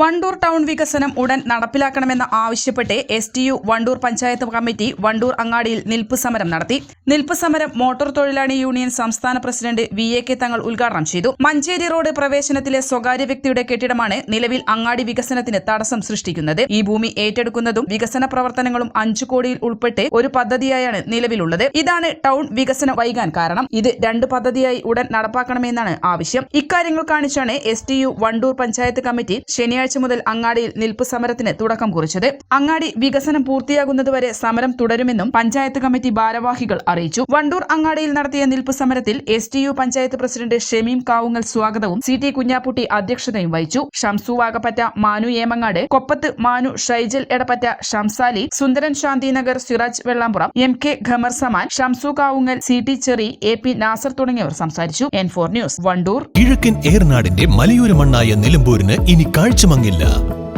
Wandoor town വികസനം ഉടൻ നടപ്പിലാക്കണമെന്ന് ആവശ്യപ്പെട്ട് S T U Wandoor panchayat committee Wandoor അങ്ങാടിയിൽ നിൽപ്പ് സമരം നടത്തി. നിൽപ്പ് സമരം മോട്ടോർ തൊഴിലാളി യൂണിയൻ സംസ്ഥാന പ്രസിഡന്റ് വി എ കെ തങ്ങൾ ഉദ്ഘാടനം ചെയ്തു. മഞ്ചേരി റോഡ് പ്രവേശനത്തിലെ സ്വകാര്യ വ്യക്തിയുടെ കെട്ടിടമാണ് നിലവിൽ അങ്ങാടി വികസനത്തിന് തടസ്സം സൃഷ്ടിക്കുന്നത്. ഈ ഭൂമി ഏറ്റെടുക്കുന്നതും വികസന പ്രവർത്തനങ്ങളും അഞ്ചു കോടിയിൽ ഉൾപ്പെട്ട് ഒരു പദ്ധതിയായാണ് നിലവിലുള്ളത്. ഇതാണ് ടൗൺ വികസനം വൈകാൻ കാരണം. ഇത് രണ്ട് പദ്ധതിയായി ഉടൻ നടപ്പാക്കണമെന്നാണ് ആവശ്യം. ഇക്കാര്യങ്ങൾ കാണിച്ചാണ് S T U Wandoor panchayat committee ശനിയാഴ്ച മുതൽ അങ്ങാടിയിൽ നിൽപ്പ് സമരത്തിന് തുടക്കം കുറിച്ചത്. അങ്ങാടി വികസനം പൂർത്തിയാകുന്നതുവരെ സമരം തുടരുമെന്നും പഞ്ചായത്ത് കമ്മിറ്റി ഭാരവാഹികൾ അറിയിച്ചു. വണ്ടൂർ അങ്ങാടിയിൽ നടത്തിയ നിൽപ്പ് സമരത്തിൽ S T U panchayat president Shemeem Kavungal സ്വാഗതവും സി ടി കുഞ്ഞാപ്പുട്ടി അധ്യക്ഷതയും വഹിച്ചു. Shamsu Vagappatta Manu Emangad Koppath Manu Shaijal Edappatta Shamsali Sundaran Shantinagar Siraj Vellampuram M K Khamar Saman Shamsu Kavungal C T Cherry A P Nasar തുടങ്ങിയവർ സംസാരിച്ചു. N four news Wandoor. കിഴക്കൻ ഏർനാടിന്റെ മലയോര മണ്ണായ നിലമ്പൂരിന് ഇനി കാഴ്ചമങ്ങില്ല.